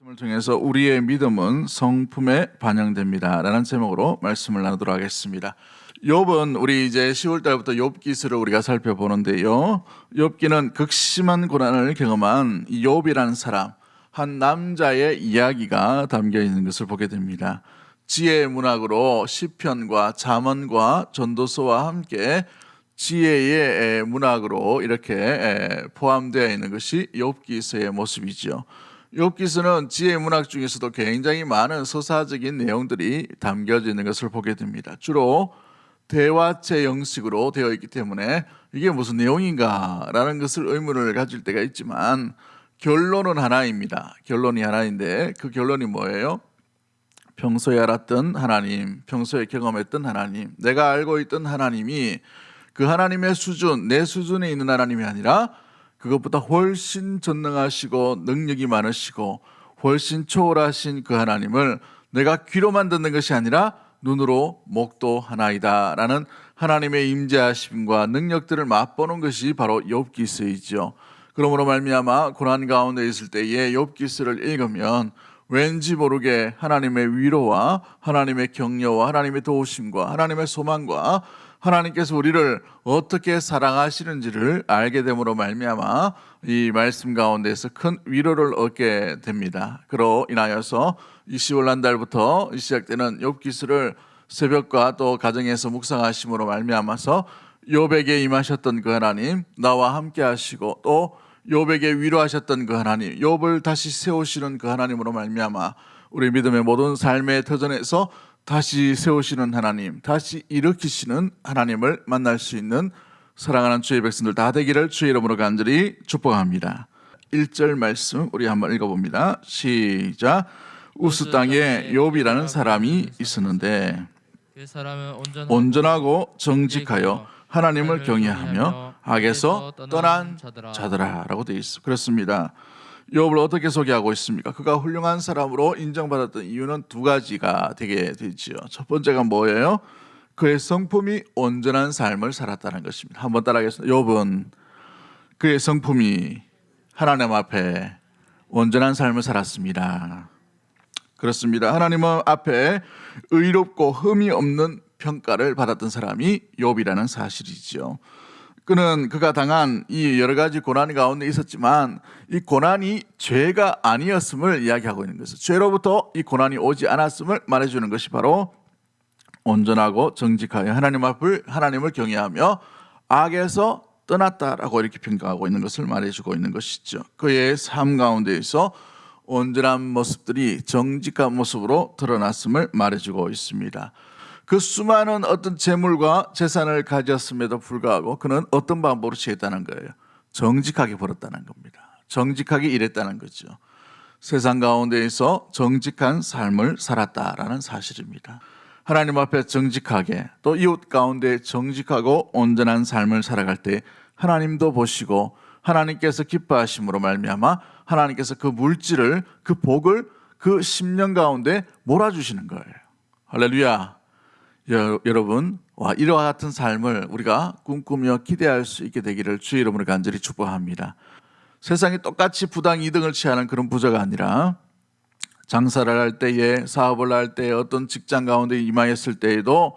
말씀을 통해서 우리의 믿음은 성품에 반영됩니다라는 제목으로 말씀을 나누도록 하겠습니다. 욥은 우리 이제 10월 달부터 욥기스를 우리가 살펴보는데요. 욥기는 극심한 고난을 경험한 이 욥이라는 사람 한 남자의 이야기가 담겨 있는 것을 보게 됩니다. 지혜의 문학으로 시편과 잠언과 전도서와 함께 지혜의 문학으로 이렇게 포함되어 있는 것이 욥기서의 모습이죠. 욥기서는 지혜 문학 중에서도 굉장히 많은 서사적인 내용들이 담겨져 있는 것을 보게 됩니다. 주로 대화체 형식으로 되어 있기 때문에 이게 무슨 내용인가라는 것을 의문을 가질 때가 있지만 결론은 하나입니다. 결론이 하나인데 그 결론이 뭐예요? 평소에 알았던 하나님, 평소에 경험했던 하나님, 내가 알고 있던 하나님이 그 하나님의 수준, 내 수준에 있는 하나님이 아니라 그것보다 훨씬 전능하시고 능력이 많으시고 훨씬 초월하신 그 하나님을 내가 귀로만 듣는 것이 아니라 눈으로 목도 하나이다라는 하나님의 임재하심과 능력들을 맛보는 것이 바로 욥기서이죠. 그러므로 말미암아 고난 가운데 있을 때에 욥기서를 읽으면 왠지 모르게 하나님의 위로와 하나님의 격려와 하나님의 도우심과 하나님의 소망과 하나님께서 우리를 어떻게 사랑하시는지를 알게 됨으로 말미암아 이 말씀 가운데서 큰 위로를 얻게 됩니다. 그로 인하여서 이 10월 한 달부터 시작되는 욥기스를 새벽과 또 가정에서 묵상하심으로 말미암아서 욥에게 임하셨던 그 하나님 나와 함께 하시고 또 욥에게 위로하셨던 그 하나님 욥을 다시 세우시는 그 하나님으로 말미암아 우리 믿음의 모든 삶의 터전에서 다시 세우시는 하나님, 다시 일으키시는 하나님을 만날 수 있는 사랑하는 주의 백성들 다 되기를 주의 이름으로 간절히 축복합니다. 1절 말씀 우리 한번 읽어봅니다. 시작. 우스 땅에 욥이라는 사람이 있었는데 그 온전하고, 온전하고 정직하여 하나님을 경외하며 악에서 떠난 자더라라고 되어 있어. 그렇습니다. 욥을 어떻게 소개하고 있습니까? 그가 훌륭한 사람으로 인정받았던 이유는 두 가지가 되게 되지요. 첫 번째가 뭐예요? 그의 성품이 온전한 삶을 살았다는 것입니다. 한번 따라하겠습니다. 욥은 그의 성품이 하나님 앞에 온전한 삶을 살았습니다. 그렇습니다. 하나님 앞에 의롭고 흠이 없는 평가를 받았던 사람이 욥이라는 사실이죠. 그는 그가 당한 이 여러 가지 고난 가운데 있었지만 이 고난이 죄가 아니었음을 이야기하고 있는 것은 죄로부터 이 고난이 오지 않았음을 말해주는 것이 바로 온전하고 정직하여 하나님 앞을 하나님을 경외하며 악에서 떠났다라고 이렇게 평가하고 있는 것을 말해주고 있는 것이죠. 그의 삶 가운데에서 온전한 모습들이 정직한 모습으로 드러났음을 말해주고 있습니다. 그 수많은 어떤 재물과 재산을 가졌음에도 불구하고 그는 어떤 방법으로 취했다는 거예요. 정직하게 벌었다는 겁니다. 정직하게 일했다는 거죠. 세상 가운데에서 정직한 삶을 살았다라는 사실입니다. 하나님 앞에 정직하게 또 이웃 가운데 정직하고 온전한 삶을 살아갈 때 하나님도 보시고 하나님께서 기뻐하심으로 말미암아 하나님께서 그 물질을 그 복을 그 10년 가운데 몰아주시는 거예요. 할렐루야. 여러분, 와, 이와 같은 삶을 우리가 꿈꾸며 기대할 수 있게 되기를 주의 이름으로 간절히 축복합니다. 세상이 똑같이 부당 이득을 취하는 그런 부자가 아니라 장사를 할 때에 사업을 할 때에 어떤 직장 가운데 임하였을 때에도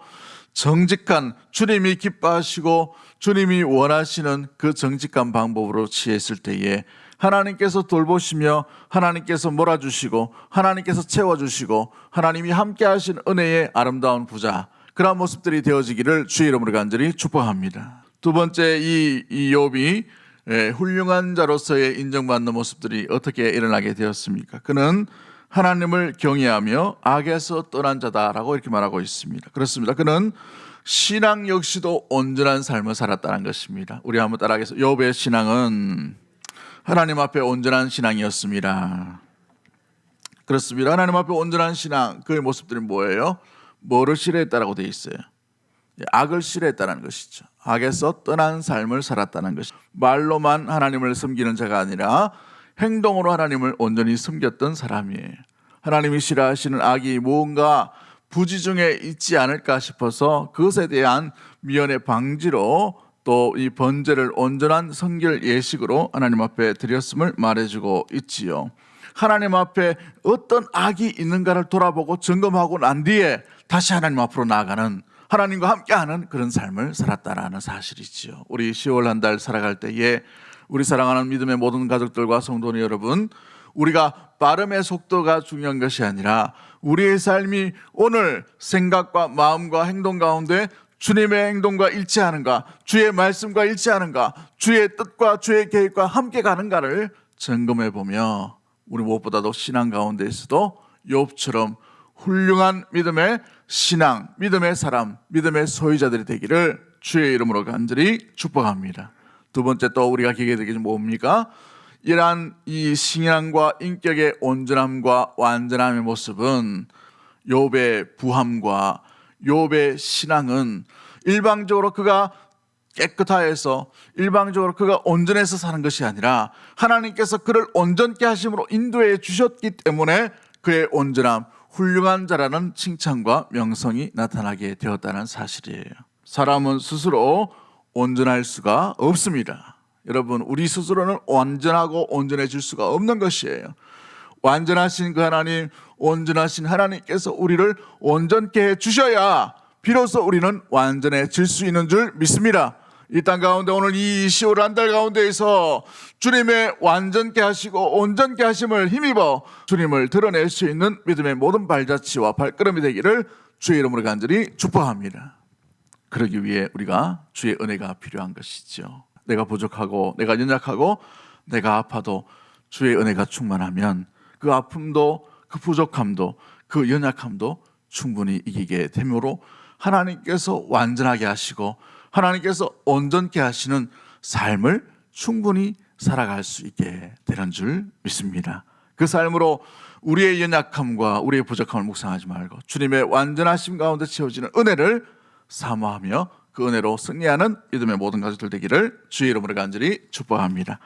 정직한 주님이 기뻐하시고 주님이 원하시는 그 정직한 방법으로 취했을 때에 하나님께서 돌보시며 하나님께서 몰아주시고 하나님께서 채워주시고 하나님이 함께 하신 은혜의 아름다운 부자 그러한 모습들이 되어지기를 주의 이름으로 간절히 축복합니다. 두 번째 이, 이 욥이 예, 훌륭한 자로서의 인정받는 모습들이 어떻게 일어나게 되었습니까? 그는 하나님을 경외하며 악에서 떠난 자다라고 이렇게 말하고 있습니다. 그렇습니다. 그는 신앙 역시도 온전한 삶을 살았다는 것입니다. 우리 한번 따라하겠습니다. 욥의 신앙은 하나님 앞에 온전한 신앙이었습니다. 그렇습니다. 하나님 앞에 온전한 신앙 그의 모습들이 뭐예요? 뭐를 싫어했다라고 되어 있어요. 악을 싫어했다는 것이죠. 악에서 떠난 삶을 살았다는 것이 말로만 하나님을 섬기는 자가 아니라 행동으로 하나님을 온전히 섬겼던 사람이에요. 하나님이 싫어하시는 악이 무언가 부지 중에 있지 않을까 싶어서 그것에 대한 미연의 방지로 또 이 번제를 온전한 성결 예식으로 하나님 앞에 드렸음을 말해주고 있지요. 하나님 앞에 어떤 악이 있는가를 돌아보고 점검하고 난 뒤에 다시 하나님 앞으로 나아가는 하나님과 함께하는 그런 삶을 살았다라는 사실이지요. 우리 10월 한 달 살아갈 때에 우리 사랑하는 믿음의 모든 가족들과 성도님 여러분, 우리가 빠름의 속도가 중요한 것이 아니라 우리의 삶이 오늘 생각과 마음과 행동 가운데 주님의 행동과 일치하는가, 주의 말씀과 일치하는가, 주의 뜻과 주의 계획과 함께 가는가를 점검해 보며 우리 무엇보다도 신앙 가운데에서도 욥처럼 훌륭한 믿음의 신앙, 믿음의 사람, 믿음의 소유자들이 되기를 주의 이름으로 간절히 축복합니다. 두 번째 또 우리가 기게 되게 뭡니까? 이러한 이 신앙과 인격의 온전함과 완전함의 모습은 욥의 부함과 욥의 신앙은 일방적으로 그가 깨끗하여서 일방적으로 그가 온전해서 사는 것이 아니라 하나님께서 그를 온전케 하심으로 인도해 주셨기 때문에 그의 온전함, 훌륭한 자라는 칭찬과 명성이 나타나게 되었다는 사실이에요. 사람은 스스로 온전할 수가 없습니다. 여러분, 우리 스스로는 완전하고 온전해질 수가 없는 것이에요. 완전하신 그 하나님, 온전하신 하나님께서 우리를 온전케 해 주셔야 비로소 우리는 완전해질 수 있는 줄 믿습니다. 이 땅 가운데 오늘 이 10월 한 달 가운데에서 주님의 완전케 하시고 온전케 하심을 힘입어 주님을 드러낼 수 있는 믿음의 모든 발자취와 발걸음이 되기를 주의 이름으로 간절히 축복합니다. 그러기 위해 우리가 주의 은혜가 필요한 것이죠. 내가 부족하고 내가 연약하고 내가 아파도 주의 은혜가 충만하면 그 아픔도 그 부족함도 그 연약함도 충분히 이기게 되므로 하나님께서 완전하게 하시고 하나님께서 온전케 하시는 삶을 충분히 살아갈 수 있게 되는 줄 믿습니다. 그 삶으로 우리의 연약함과 우리의 부족함을 묵상하지 말고 주님의 완전하심 가운데 채워지는 은혜를 사모하며 그 은혜로 승리하는 믿음의 모든 가족들 되기를 주의 이름으로 간절히 축복합니다.